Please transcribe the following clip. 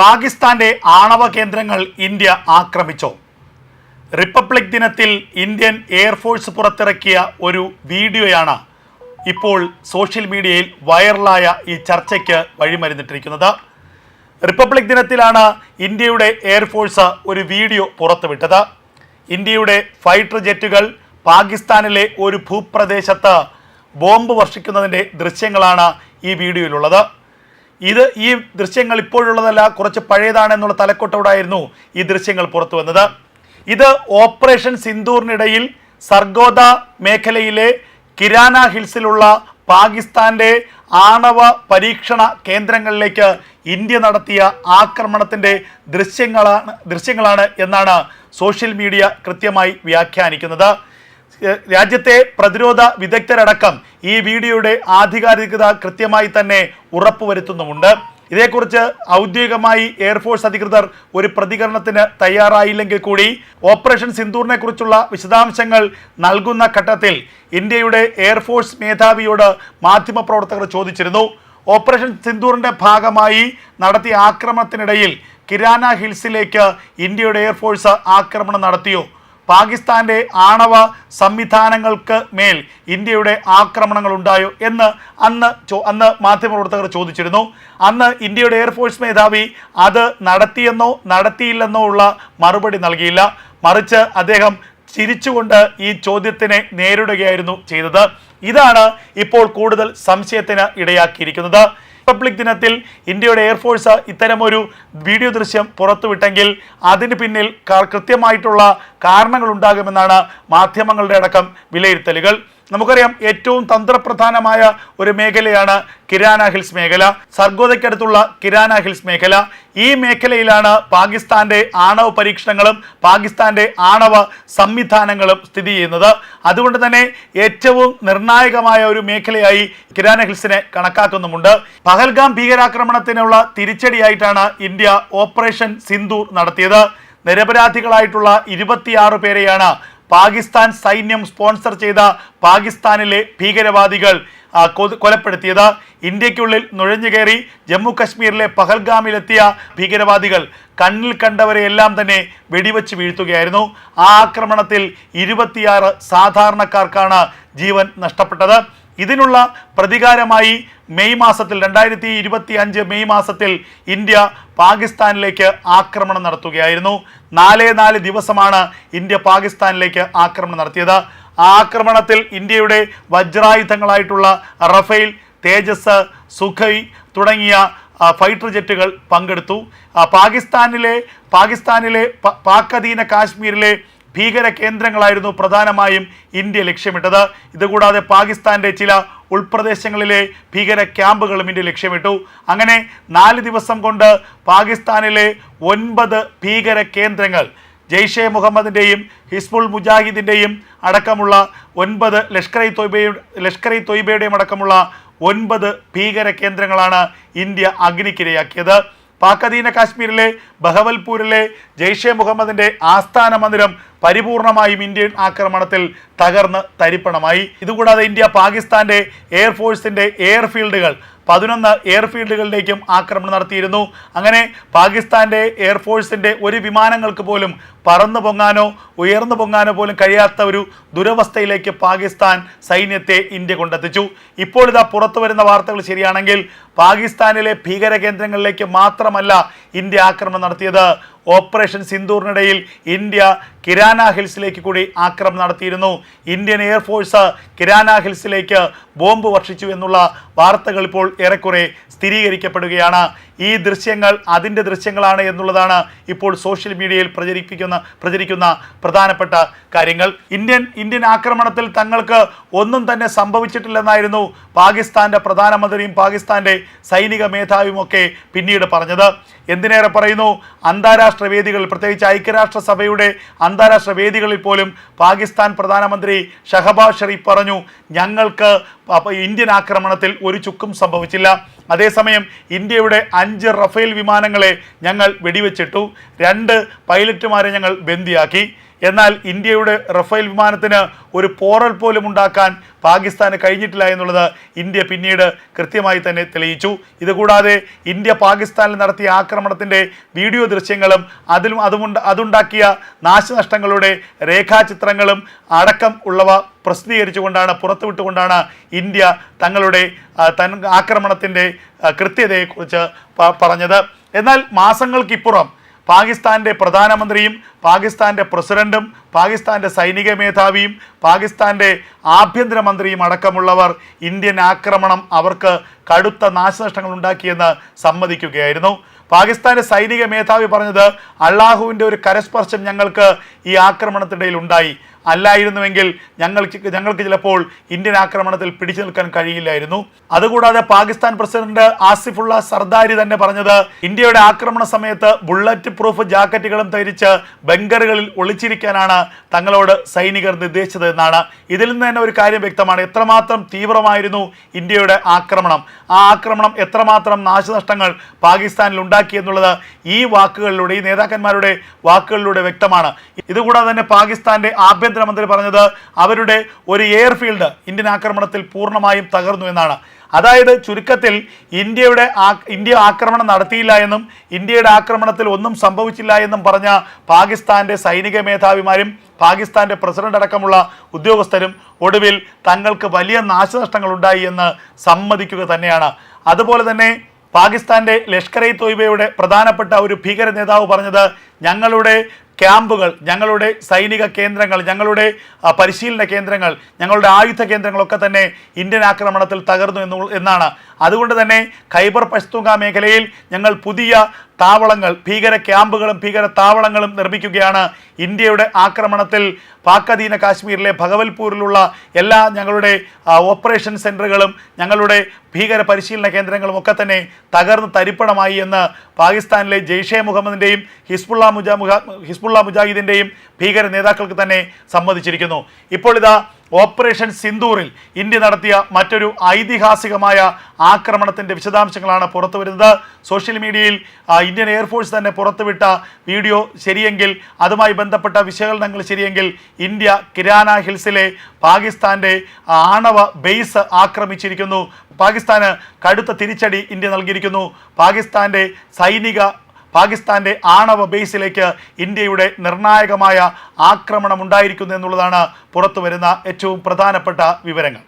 പാകിസ്ഥാന്റെ ആണവ കേന്ദ്രങ്ങൾ ഇന്ത്യ ആക്രമിച്ചോ? റിപ്പബ്ലിക് ദിനത്തിൽ ഇന്ത്യൻ എയർഫോഴ്സ് പുറത്തിറക്കിയ ഒരു വീഡിയോയാണ് ഇപ്പോൾ സോഷ്യൽ മീഡിയയിൽ വൈറലായ ഈ ചർച്ചയ്ക്ക് വഴിമരുന്നിട്ടിരിക്കുന്നത്. റിപ്പബ്ലിക് ദിനത്തിലാണ് ഇന്ത്യയുടെ എയർഫോഴ്സ് ഒരു വീഡിയോ പുറത്തുവിട്ടത്. ഇന്ത്യയുടെ ഫൈറ്റർ ജെറ്റുകൾ പാകിസ്ഥാനിലെ ഒരു ഭൂപ്രദേശത്ത് ബോംബ് വർഷിക്കുന്നതിന്റെ ദൃശ്യങ്ങളാണ് ഈ വീഡിയോയിലുള്ളത്. ഇത് ഈ ദൃശ്യങ്ങൾ ഇപ്പോഴുള്ളതല്ല കുറച്ച് പഴയതാണെന്നുള്ള തലക്കൊട്ടോടായിരുന്നു ഈ ദൃശ്യങ്ങൾ പുറത്തു വന്നത്. ഇത് ഓപ്പറേഷൻ സിന്ദൂറിനിടയിൽ സർഗോദ മേഖലയിലെ കിരാന ഹിൽസിലുള്ള പാകിസ്ഥാന്റെ ആണവ പരീക്ഷണ കേന്ദ്രങ്ങളിലേക്ക് ഇന്ത്യ നടത്തിയ ആക്രമണത്തിന്റെ ദൃശ്യങ്ങളാണ് ദൃശ്യങ്ങളാണ് എന്നാണ് സോഷ്യൽ മീഡിയ കൃത്യമായി വ്യാഖ്യാനിക്കുന്നത്. രാജ്യത്തെ പ്രതിരോധ വിദഗ്ധരടക്കം ഈ വീഡിയോയുടെ ആധികാരികത കൃത്യമായി തന്നെ ഉറപ്പുവരുത്തുന്നുമുണ്ട്. ഇതേക്കുറിച്ച് ഔദ്യോഗികമായി എയർഫോഴ്സ് അധികൃതർ ഒരു പ്രതികരണത്തിന് തയ്യാറായില്ലെങ്കിൽ കൂടി ഓപ്പറേഷൻ സിന്ദൂറിനെ കുറിച്ചുള്ള വിശദാംശങ്ങൾ നൽകുന്ന ഘട്ടത്തിൽ ഇന്ത്യയുടെ എയർഫോഴ്സ് മേധാവിയോട് മാധ്യമപ്രവർത്തകർ ചോദിച്ചിരുന്നു. ഓപ്പറേഷൻ സിന്ദൂറിന്റെ ഭാഗമായി നടത്തിയ ആക്രമണത്തിനിടയിൽ കിരാന ഹിൽസിലേക്ക് ഇന്ത്യയുടെ എയർഫോഴ്സ് ആക്രമണം നടത്തിയോ? പാകിസ്ഥാന്റെ ആണവ സംവിധാനങ്ങൾക്ക് മേൽ ഇന്ത്യയുടെ ആക്രമണങ്ങൾ ഉണ്ടായോ എന്ന് അന്ന് അന്ന് മാധ്യമപ്രവർത്തകർ ചോദിച്ചിരുന്നു. അന്ന് ഇന്ത്യയുടെ എയർഫോഴ്സ് മേധാവി അത് നടത്തിയെന്നോ നടത്തിയില്ലെന്നോ ഉള്ള മറുപടി നൽകിയില്ല. മറിച്ച് അദ്ദേഹം ചിരിച്ചുകൊണ്ട് ഈ ചോദ്യത്തിനെ നേരിടുകയായിരുന്നു ചെയ്തത്. ഇതാണ് ഇപ്പോൾ കൂടുതൽ സംശയത്തിന് ഇടയാക്കിയിരിക്കുന്നത്. റിപ്പബ്ലിക് ദിനത്തിൽ ഇന്ത്യയുടെ എയർഫോഴ്സ് ഇത്തരമൊരു വീഡിയോ ദൃശ്യം പുറത്തുവിട്ടെങ്കിൽ അതിന് പിന്നിൽ കൃത്യമായിട്ടുള്ള കാരണങ്ങൾ ഉണ്ടാകുമെന്നാണ് മാധ്യമങ്ങളുടെ അടക്കം വിലയിരുത്തലുകൾ. നമുക്കറിയാം ഏറ്റവും തന്ത്രപ്രധാനമായ ഒരു മേഖലയാണ് കിരാന ഹിൽസ് മേഖല. സർഗോദയ്ക്കടുത്തുള്ള കിരാന ഹിൽസ് മേഖല. ഈ മേഖലയിലാണ് പാകിസ്ഥാന്റെ ആണവ പരീക്ഷണങ്ങളും പാകിസ്ഥാന്റെ ആണവ സംവിധാനങ്ങളും സ്ഥിതി ചെയ്യുന്നത്. അതുകൊണ്ട് തന്നെ ഏറ്റവും നിർണായകമായ ഒരു മേഖലയായി കിരാന ഹിൽസിനെ കണക്കാക്കുന്നുമുണ്ട്. പഹൽഗാം ഭീകരാക്രമണത്തിനുള്ള തിരിച്ചടിയായിട്ടാണ് ഇന്ത്യ ഓപ്പറേഷൻ സിന്ധൂർ നടത്തിയത്. നിരപരാധികളായിട്ടുള്ള ഇരുപത്തിയാറ് പേരെയാണ് പാകിസ്ഥാൻ സൈന്യം സ്പോൺസർ ചെയ്ത പാകിസ്ഥാനിലെ ഭീകരവാദികൾ കൊലപ്പെടുത്തിയത്. ഇന്ത്യക്കുള്ളിൽ നുഴഞ്ഞു കയറി ജമ്മു കശ്മീരിലെ പഹൽഗാമിലെത്തിയ ഭീകരവാദികൾ കണ്ണിൽ കണ്ടവരെയെല്ലാം തന്നെ വെടിവെച്ച് വീഴ്ത്തുകയായിരുന്നു. ആ ആക്രമണത്തിൽ ഇരുപത്തിയാറ് സാധാരണക്കാർക്കാണ് ജീവൻ നഷ്ടപ്പെട്ടത്. ഇതിനുള്ള പ്രതികാരമായി മെയ് മാസത്തിൽ രണ്ടായിരത്തി ഇരുപത്തി അഞ്ച് മെയ് മാസത്തിൽ ഇന്ത്യ പാകിസ്ഥാനിലേക്ക് ആക്രമണം നടത്തുകയായിരുന്നു. നാലേ നാല് ദിവസമാണ് ഇന്ത്യ പാകിസ്ഥാനിലേക്ക് ആക്രമണം നടത്തിയത്. ആക്രമണത്തിൽ ഇന്ത്യയുടെ വജ്രായുധങ്ങളായിട്ടുള്ള റഫേൽ തേജസ് സുഖൈ തുടങ്ങിയ ഫൈറ്റർ ജെറ്റുകൾ പങ്കെടുത്തു. പാകിസ്ഥാനിലെ പാകിസ്ഥാനിലെ പാക് അധീന കാശ്മീരിലെ ഭീകര കേന്ദ്രങ്ങളായിരുന്നു പ്രധാനമായും ഇന്ത്യ ലക്ഷ്യമിട്ടത്. ഇതുകൂടാതെ പാകിസ്ഥാന്റെ ചില ഉൾപ്രദേശങ്ങളിലെ ഭീകര ക്യാമ്പുകളും ഇന്ത്യ ലക്ഷ്യമിട്ടു. അങ്ങനെ നാല് ദിവസം കൊണ്ട് പാകിസ്ഥാനിലെ ഒൻപത് ഭീകര കേന്ദ്രങ്ങൾ ജെയ്ഷെ മുഹമ്മദിന്റെയും ഹിസ്ബുൾ മുജാഹിദിന്റെയും അടക്കമുള്ള ഒൻപത് ലഷ്കർ ഇ തൊയ്ബയുടെ ലഷ്കർ ഇ തൊയ്ബയുടെയും അടക്കമുള്ള ഒൻപത് ഭീകര കേന്ദ്രങ്ങളാണ് ഇന്ത്യ അഗ്നിക്കിരയാക്കിയത്. പാക് അധീന കാശ്മീരിലെ ബഹവൽപൂരിലെ ജെയ്ഷെ മുഹമ്മദിന്റെ ആസ്ഥാന മന്ദിരം പരിപൂർണമായും ഇന്ത്യൻ ആക്രമണത്തിൽ തകർന്ന് തരിപ്പണമായി. ഇതുകൂടാതെ ഇന്ത്യ പാകിസ്ഥാന്റെ എയർഫോഴ്സിന്റെ എയർഫീൽഡുകൾ പതിനൊന്ന് എയർഫീൽഡുകളിലേക്കും ആക്രമണം നടത്തിയിരുന്നു. അങ്ങനെ പാകിസ്ഥാന്റെ എയർഫോഴ്സിന്റെ ഒരു വിമാനങ്ങൾക്ക് പോലും പറന്നു പൊങ്ങാനോ ഉയർന്നു പൊങ്ങാനോ പോലും കഴിയാത്ത ഒരു ദുരവസ്ഥയിലേക്ക് പാകിസ്ഥാൻ സൈന്യത്തെ ഇന്ത്യ കൊണ്ടെത്തിച്ചു. ഇപ്പോൾ ഇതാ പുറത്തു വരുന്ന വാർത്തകൾ ശരിയാണെങ്കിൽ പാകിസ്ഥാനിലെ ഭീകര കേന്ദ്രങ്ങളിലേക്ക് മാത്രമല്ല ഇന്ത്യ ആക്രമണം നടത്തിയത്. ഓപ്പറേഷൻ സിന്ദൂറിനിടയിൽ ഇന്ത്യ കിരാന ഹിൽസിലേക്ക് കൂടി ആക്രമണം നടത്തിയിരുന്നു. ഇന്ത്യൻ എയർഫോഴ്സ് കിരാന ഹിൽസിലേക്ക് ബോംബ് വർഷിച്ചു എന്നുള്ള വാർത്തകൾ ഇപ്പോൾ ഏറെക്കുറെ സ്ഥിരീകരിക്കപ്പെടുകയാണ്. ഈ ദൃശ്യങ്ങൾ അതിന്റെ ദൃശ്യങ്ങളാണ് എന്നുള്ളതാണ് ഇപ്പോൾ സോഷ്യൽ മീഡിയയിൽ പ്രചരിപ്പിക്കുന്ന പ്രചരിക്കുന്ന പ്രധാനപ്പെട്ട കാര്യങ്ങൾ. ഇന്ത്യൻ ഇന്ത്യൻ ആക്രമണത്തിൽ തങ്ങൾക്ക് ഒന്നും തന്നെ സംഭവിച്ചിട്ടില്ലെന്നായിരുന്നു പാകിസ്ഥാന്റെ പ്രധാനമന്ത്രിയും പാകിസ്ഥാന്റെ സൈനിക മേധാവിയും ഒക്കെ പിന്നീട് പറഞ്ഞത്. എന്തിനേറെ പറയുന്നു? അന്താരാഷ്ട്ര വേദികളിൽ പ്രത്യേകിച്ച് ഐക്യരാഷ്ട്രസഭയുടെ അന്താരാഷ്ട്ര വേദികളിൽ പോലും പാകിസ്ഥാൻ പ്രധാനമന്ത്രി ഷഹബാസ് ഷെറീഫ് പറഞ്ഞു ഞങ്ങൾക്ക് ഇന്ത്യൻ ആക്രമണത്തിൽ ഒരു ചുക്കും സംഭവിച്ചില്ല. അതേസമയം ഇന്ത്യയുടെ അഞ്ച് റഫേൽ വിമാനങ്ങളെ ഞങ്ങൾ വെടിവെച്ചിട്ടു. രണ്ട് പൈലറ്റുമാരെ ഞങ്ങൾ ബന്ദിയാക്കി. എന്നാൽ ഇന്ത്യയുടെ റഫേൽ വിമാനത്തിന് ഒരു പോറൽ പോലും ഉണ്ടാക്കാൻ പാകിസ്ഥാന് കഴിഞ്ഞിട്ടില്ല എന്നുള്ളത് ഇന്ത്യ പിന്നീട് കൃത്യമായി തന്നെ തെളിയിച്ചു. ഇതുകൂടാതെ ഇന്ത്യ പാകിസ്ഥാനിൽ നടത്തിയ ആക്രമണത്തിന്റെ വീഡിയോ ദൃശ്യങ്ങളും അതിലും അതുമുണ്ട് അതുണ്ടാക്കിയ നാശനഷ്ടങ്ങളുടെ രേഖാചിത്രങ്ങളും അടക്കം ഉള്ളവ പ്രസിദ്ധീകരിച്ചുകൊണ്ടാണ് പുറത്തുവിട്ടുകൊണ്ടാണ് ഇന്ത്യ തങ്ങളുടെ തൻ ആക്രമണത്തിന്റെ കൃത്യതയെക്കുറിച്ച് പറഞ്ഞത്. എന്നാൽ മാസങ്ങൾക്കിപ്പുറം പാകിസ്ഥാന്റെ പ്രധാനമന്ത്രിയും പാകിസ്ഥാന്റെ പ്രസിഡന്റും പാകിസ്ഥാന്റെ സൈനിക മേധാവിയും പാകിസ്ഥാന്റെ ആഭ്യന്തരമന്ത്രിയും അടക്കമുള്ളവർ ഇന്ത്യൻ ആക്രമണം അവർക്ക് കടുത്ത നാശനഷ്ടങ്ങൾ ഉണ്ടാക്കിയെന്ന് സമ്മതിക്കുകയായിരുന്നു. പാകിസ്ഥാന്റെ സൈനിക മേധാവി പറഞ്ഞത് അള്ളാഹുവിന്റെ ഒരു കരസ്പർശം ഞങ്ങൾക്ക് ഈ ആക്രമണത്തിനിടയിൽ ഉണ്ടായി. അല്ലായിരുന്നുവെങ്കിൽ ഞങ്ങൾക്ക് ഞങ്ങൾക്ക് ചിലപ്പോൾ ഇന്ത്യൻ ആക്രമണത്തിൽ പിടിച്ചു നിൽക്കാൻ കഴിയില്ലായിരുന്നു. അതുകൂടാതെ പാകിസ്ഥാൻ പ്രസിഡന്റ് ആസിഫുള്ള സർദാരി തന്നെ പറഞ്ഞത് ഇന്ത്യയുടെ ആക്രമണ സമയത്ത് ബുള്ളറ്റ് പ്രൂഫ് ജാക്കറ്റുകളും ധരിച്ച് ബങ്കറുകളിൽ ഒളിച്ചിരിക്കാനാണ് തങ്ങളോട് സൈനികർ നിർദ്ദേശിച്ചത് എന്നാണ് ഇതിൽ നിന്ന് തന്നെ ഒരു കാര്യം വ്യക്തമാണ്. എത്രമാത്രം തീവ്രമായിരുന്നു ഇന്ത്യയുടെ ആക്രമണം. ആ ആക്രമണം എത്രമാത്രം നാശനഷ്ടങ്ങൾ പാകിസ്ഥാനിൽ ഉണ്ടാക്കി എന്നുള്ളത് ഈ വാക്കുകളിലൂടെ ഈ നേതാക്കന്മാരുടെ വാക്കുകളിലൂടെ വ്യക്തമാണ്. ഇതുകൂടാതെ തന്നെ പാകിസ്ഥാന്റെ ആഭ്യന്തരമന്ത്രി പറഞ്ഞത് അവരുടെ ഒരു എയർഫീൽഡ് ഇന്ത്യൻ ആക്രമണത്തിൽ പൂർണമായും തകർന്നു എന്നാണ്. അതായത് ചുരുക്കത്തിൽ ഇന്ത്യയുടെ ഇന്ത്യ ആക്രമണം നടത്തിയില്ല എന്നും ഇന്ത്യയുടെ ആക്രമണത്തിൽ ഒന്നും സംഭവിച്ചില്ല എന്നും പറഞ്ഞ പാകിസ്ഥാന്റെ സൈനിക മേധാവിമാരും പാകിസ്ഥാന്റെ പ്രസിഡന്റ് അടക്കമുള്ള ഉദ്യോഗസ്ഥരും ഒടുവിൽ തങ്ങൾക്ക് വലിയ നാശനഷ്ടങ്ങൾ ഉണ്ടായി എന്ന് സമ്മതിക്കുക തന്നെയാണ്. അതുപോലെ തന്നെ പാകിസ്ഥാന്റെ ലഷ്കർ ഇ തോയ്ബയുടെ പ്രധാനപ്പെട്ട ഒരു ഭീകര നേതാവ് പറഞ്ഞത് ഞങ്ങളുടെ ക്യാമ്പുകൾ ഞങ്ങളുടെ സൈനിക കേന്ദ്രങ്ങൾ ഞങ്ങളുടെ പരിശീലന കേന്ദ്രങ്ങൾ ഞങ്ങളുടെ ആയുധ കേന്ദ്രങ്ങളൊക്കെ തന്നെ ഇന്ത്യൻ ആക്രമണത്തിൽ തകർന്നു എന്ന് എന്നാണ്. അതുകൊണ്ട് തന്നെ ഖൈബർ പശ്തൂങ്ക മേഖലയിൽ ഞങ്ങൾ പുതിയ താവളങ്ങൾ ഭീകര ക്യാമ്പുകളും ഭീകര താവളങ്ങളും നിർമ്മിക്കുകയാണ് ഇന്ത്യയുടെ ആക്രമണത്തിൽ പാക്കധീന കാശ്മീരിലെ ഭഗവൽപൂരിലുള്ള എല്ലാ ഞങ്ങളുടെ ഓപ്പറേഷൻ സെന്ററുകളും ഞങ്ങളുടെ ഭീകര പരിശീലന കേന്ദ്രങ്ങളും ഒക്കെ തന്നെ തകർന്ന് തരിപ്പണമായി എന്ന് പാകിസ്ഥാനിലെ ജെയ്ഷെ മുഹമ്മദിന്റെയും ഹിസ്ബുള്ള മുജാ മുഹ- ഹിസ്ബുള്ള മുജാഹിദിന്റെയും ഭീകര നേതാക്കൾക്ക് തന്നെ സമ്മതിച്ചിരിക്കുന്നു. ഇപ്പോൾ ഇതാ ഓപ്പറേഷൻ സിന്ദൂറിൽ ഇന്ത്യ നടത്തിയ മറ്റൊരു ഐതിഹാസികമായ ആക്രമണത്തിന്റെ വിശദാംശങ്ങളാണ് പുറത്തു വരുന്നത്. സോഷ്യൽ മീഡിയയിൽ ഇന്ത്യൻ എയർഫോഴ്സ് തന്നെ പുറത്തുവിട്ട വീഡിയോ ശരിയെങ്കിൽ അതുമായി ബന്ധപ്പെട്ട വിശകലനങ്ങൾ ശരിയെങ്കിൽ ഇന്ത്യ കിരാന ഹിൽസിലെ പാകിസ്ഥാന്റെ ആണവ ബേസ് ആക്രമിച്ചിരിക്കുന്നു. പാകിസ്ഥാന് കടുത്ത തിരിച്ചടി ഇന്ത്യ നൽകിയിരിക്കുന്നു. പാകിസ്ഥാന്റെ സൈനിക പാകിസ്ഥാന്റെ ആണവ ബേസിലേക്ക് ഇന്ത്യയുടെ നിർണായകമായ ആക്രമണം ഉണ്ടായിരിക്കുന്നു എന്നുള്ളതാണ് പുറത്തു വരുന്ന ഏറ്റവും പ്രധാനപ്പെട്ട വിവരങ്ങൾ.